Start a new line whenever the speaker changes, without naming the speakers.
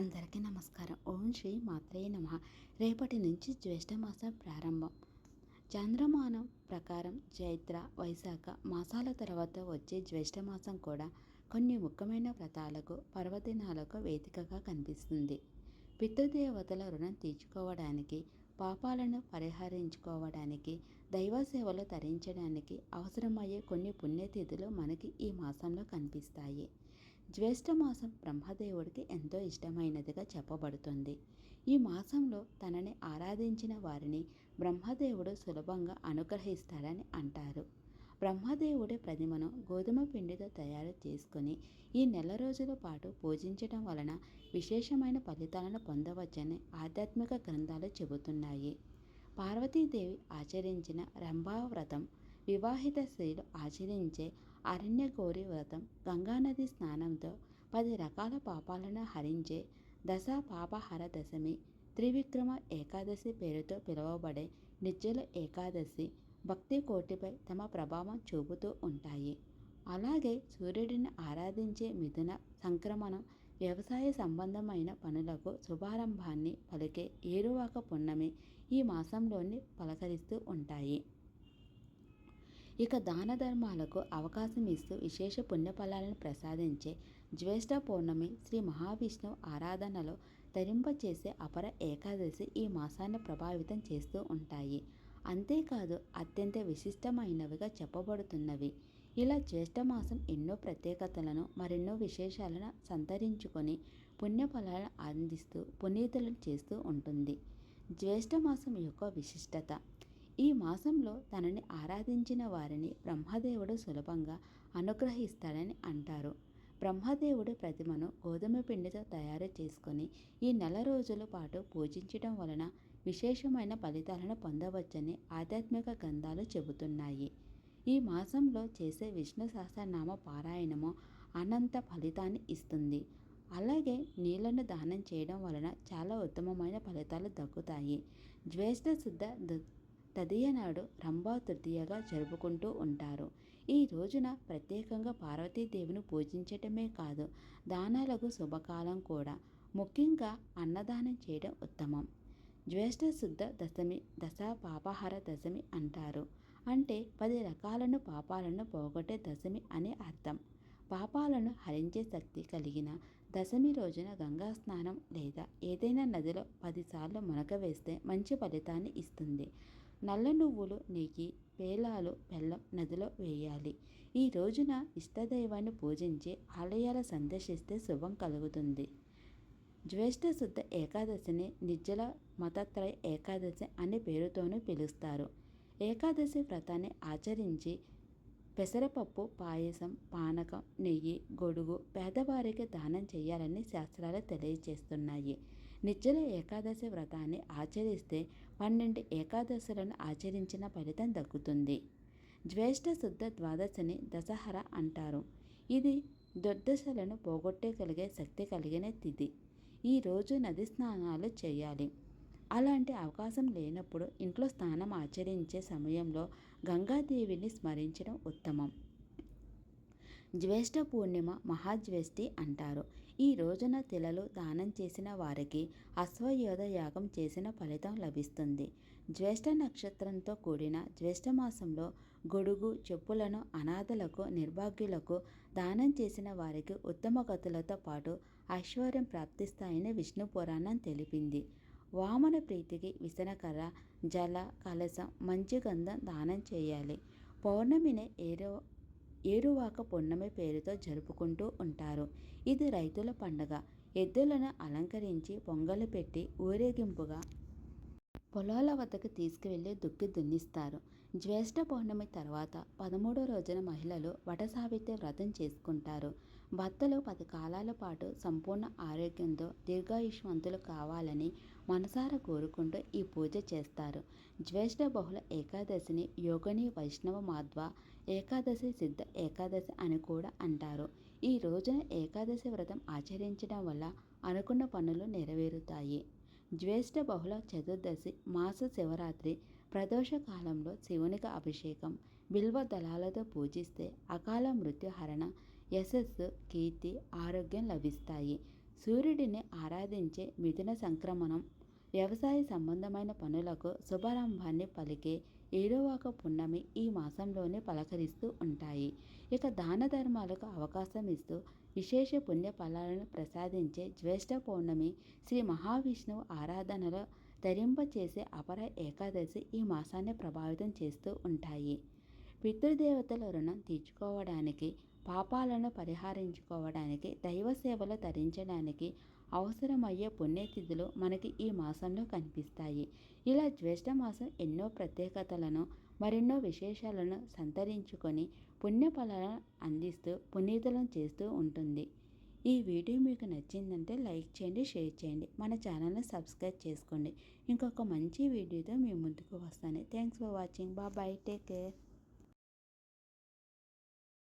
అందరికీ నమస్కారం. ఓం శ్రీ మాత్రే నమ. రేపటి నుంచి జ్యేష్ఠమాసం ప్రారంభం. చంద్రమానం ప్రకారం చైత్ర వైశాఖ మాసాల తర్వాత వచ్చే జ్యేష్ఠమాసం కూడా కొన్ని ముఖ్యమైన వ్రతాలకు పర్వదినాలకు వేదికగా కనిపిస్తుంది. పితృదేవతల రుణం తీర్చుకోవడానికి పాపాలను పరిహరించుకోవడానికి దైవ సేవలు తరించడానికి అవసరమయ్యే కొన్ని పుణ్యతిథులు మనకి ఈ మాసంలో కనిపిస్తాయి. జ్యేష్ఠ మాసం బ్రహ్మదేవుడికి ఎంతో ఇష్టమైనదిగా చెప్పబడుతుంది. ఈ మాసంలో తనని ఆరాధించిన వారిని బ్రహ్మదేవుడు సులభంగా అనుగ్రహిస్తాడని అంటారు. బ్రహ్మదేవుడి ప్రతిమను గోధుమ పిండితో తయారు చేసుకుని ఈ నెల రోజుల పాటు పూజించడం వలన విశేషమైన ఫలితాలను పొందవచ్చని ఆధ్యాత్మిక గ్రంథాలు చెబుతున్నాయి. పార్వతీదేవి ఆచరించిన రంభావ్రతం వివాహిత స్త్రీలు ఆచరించే అరణ్య గౌరి వ్రతం గంగానది స్నానంతో పది రకాల పాపాలను హరించే దశ పాపహర దశమి త్రివిక్రమ ఏకాదశి పేరుతో పిలువబడే నిత్యుల ఏకాదశి భక్తి కోటిపై తమ ప్రభావం చూపుతూ ఉంటాయి. అలాగే సూర్యుడిని ఆరాధించే మిథున సంక్రమణం వ్యవసాయ సంబంధమైన పనులకు శుభారంభాన్ని పలికే ఏరువాక పున్నమి ఈ మాసంలోని పలకరిస్తూ ఉంటాయి. ఇక దాన ధర్మాలకు అవకాశం ఇస్తూ విశేష పుణ్యఫలాలను ప్రసాదించే జ్యేష్ఠ పౌర్ణమి శ్రీ మహావిష్ణువు ఆరాధనలో తరింపచేసే అపర ఏకాదశి ఈ మాసాన్ని ప్రభావితం చేస్తూ ఉంటాయి. అంతేకాదు అత్యంత విశిష్టమైనవిగా చెప్పబడుతున్నవి. ఇలా జ్యేష్ఠమాసం ఎన్నో ప్రత్యేకతలను మరెన్నో విశేషాలను సంతరించుకొని పుణ్యఫలాలను అందిస్తూ పునీతులను చేస్తూ ఉంటుంది. జ్యేష్ఠమాసం యొక్క విశిష్టత ఈ మాసంలో తనని ఆరాధించిన వారిని బ్రహ్మదేవుడు సులభంగా అనుగ్రహిస్తాడని అంటారు. బ్రహ్మదేవుడి ప్రతిమను గోధుమ పిండితో తయారు చేసుకొని ఈ నెల రోజుల పాటు పూజించడం వలన విశేషమైన ఫలితాలను పొందవచ్చని ఆధ్యాత్మిక గ్రంథాలు చెబుతున్నాయి. ఈ మాసంలో చేసే విష్ణు సహస్రనామ పారాయణము అనంత ఫలితాన్ని ఇస్తుంది. అలాగే నీళ్ళను దానం చేయడం వలన చాలా ఉత్తమమైన ఫలితాలు దక్కుతాయి. జ్యేష్ఠ శుద్ధ తదియ నాడు రంభా తృతీయగా జరుపుకుంటూ ఉంటారు. ఈ రోజున ప్రత్యేకంగా పార్వతీదేవిని పూజించటమే కాదు దానాలకు శుభకాలం కూడా. ముఖ్యంగా అన్నదానం చేయడం ఉత్తమం. జ్యేష్ఠ శుద్ధ దశమి దశ పాపహార దశమి అంటారు. అంటే పది రకాలను పాపాలను పోగొట్టే దశమి అనే అర్థం. పాపాలను హరించే శక్తి కలిగిన దశమి రోజున గంగా స్నానం లేదా ఏదైనా నదిలో పదిసార్లు మునక వేస్తే మంచి ఫలితాన్ని ఇస్తుంది. నల్ల నువ్వులు నెయ్యి పేలాలు బెల్లం నదిలో వేయాలి. ఈ రోజున ఇష్టదైవాన్ని పూజించి ఆలయాల సందర్శిస్తే శుభం కలుగుతుంది. జ్యేష్ఠ శుద్ధ ఏకాదశిని నిజ్జల మతత్రయ ఏకాదశి అనే పేరుతోనూ పిలుస్తారు. ఏకాదశి వ్రతాన్ని ఆచరించి పెసరపప్పు పాయసం పానకం నెయ్యి గొడుగు పేదవారికి దానం చేయాలని శాస్త్రాలు తెలియజేస్తున్నాయి. నిత్యుల ఏకాదశి వ్రతాన్ని ఆచరిస్తే పన్నెండు ఏకాదశులను ఆచరించిన ఫలితం దక్కుతుంది. జ్యేష్ఠ శుద్ధ ద్వాదశిని దశహర అంటారు. ఇది దుర్దశలను పోగొట్టగలిగే శక్తి కలిగిన తిథి. ఈరోజు నది స్నానాలు చేయాలి. అలాంటి అవకాశం లేనప్పుడు ఇంట్లో స్నానం ఆచరించే సమయంలో గంగాదేవిని స్మరించడం ఉత్తమం. జ్యేష్ఠ పూర్ణిమ మహాజ్యేష్ఠి అంటారు. ఈ రోజున తిలలు దానం చేసిన వారికి అశ్వయోధ యాగం చేసిన ఫలితం లభిస్తుంది. జ్యేష్ఠ నక్షత్రంతో కూడిన జ్యేష్ఠ మాసంలో గొడుగు చెప్పులను అనాథలకు నిర్భాగ్యులకు దానం చేసిన వారికి ఉత్తమ గతులతో పాటు ఐశ్వర్యం ప్రాప్తిస్తాయని విష్ణు పురాణం తెలిపింది. వామన ప్రీతికి విసనకర్ర జల కలశం మంచి గంధం దానం చేయాలి. పౌర్ణమిని ఏరో ఏరువాక పొన్నమి పేరుతో జరుపుకుంటూ ఉంటారు. ఇది రైతుల పండగ. ఎద్దులను అలంకరించి పొంగలు పెట్టి ఊరేగింపుగా పొలాల వద్దకు తీసుకువెళ్ళి దుక్కి దున్నిస్తారు. జ్యేష్ఠ పౌర్ణమి తర్వాత పదమూడో రోజున మహిళలు వటసావిత్రి వ్రతం చేసుకుంటారు. భర్తలు పది కాలాల పాటు సంపూర్ణ ఆరోగ్యంతో దీర్ఘాయుష్మంతులు కావాలని మనసారా కోరుకుంటూ ఈ పూజ చేస్తారు. జ్యేష్ఠ బహుళ ఏకాదశిని యోగని వైష్ణవ మాధ్వ ఏకాదశి సిద్ధ ఏకాదశి అని కూడా అంటారు. ఈ రోజున ఏకాదశి వ్రతం ఆచరించడం వల్ల అనుకున్న పనులు నెరవేరుతాయి. జ్యేష్ఠ బహుళ చతుర్దశి మాస శివరాత్రి ప్రదోష కాలంలో శివునికి అభిషేకం బిల్వ దళాలతో పూజిస్తే అకాల మృత్యుహరణ యశస్సు కీర్తి ఆరోగ్యం లభిస్తాయి. సూర్యుడిని ఆరాధించే మిథున సంక్రమణం వ్యవసాయ సంబంధమైన పనులకు శుభారంభాన్ని పలికే ఏడవక పున్నమి ఈ మాసంలోనే పలకరిస్తూ ఉంటాయి. ఇక దాన ధర్మాలకు అవకాశం ఇస్తూ విశేష పుణ్య ఫలాలను ప్రసాదించే జ్యేష్ఠ పౌర్ణమి శ్రీ మహావిష్ణువు ఆరాధనలో ధరింపచేసే అపర ఏకాదశి ఈ మాసాన్ని ప్రభావితం చేస్తూ ఉంటాయి. పితృదేవతల రుణం తీర్చుకోవడానికి పాపాలను పరిహరించుకోవడానికి దైవ సేవలు తరించడానికి అవసరమయ్యే పుణ్యతిథులు మనకి ఈ మాసంలో కనిపిస్తాయి. ఇలా జ్యేష్ఠ మాసం ఎన్నో ప్రత్యేకతలను మరెన్నో విశేషాలను సంతరించుకొని పుణ్యఫలాలను అందిస్తూ పునీతులను చేస్తూ ఉంటుంది. ఈ వీడియో మీకు నచ్చిందంటే లైక్ చేయండి షేర్ చేయండి. మన ఛానల్ని సబ్స్క్రైబ్ చేసుకోండి. ఇంకొక మంచి వీడియోతో మీ ముందుకు వస్తాను. Thanks for watching. Bye. Take care.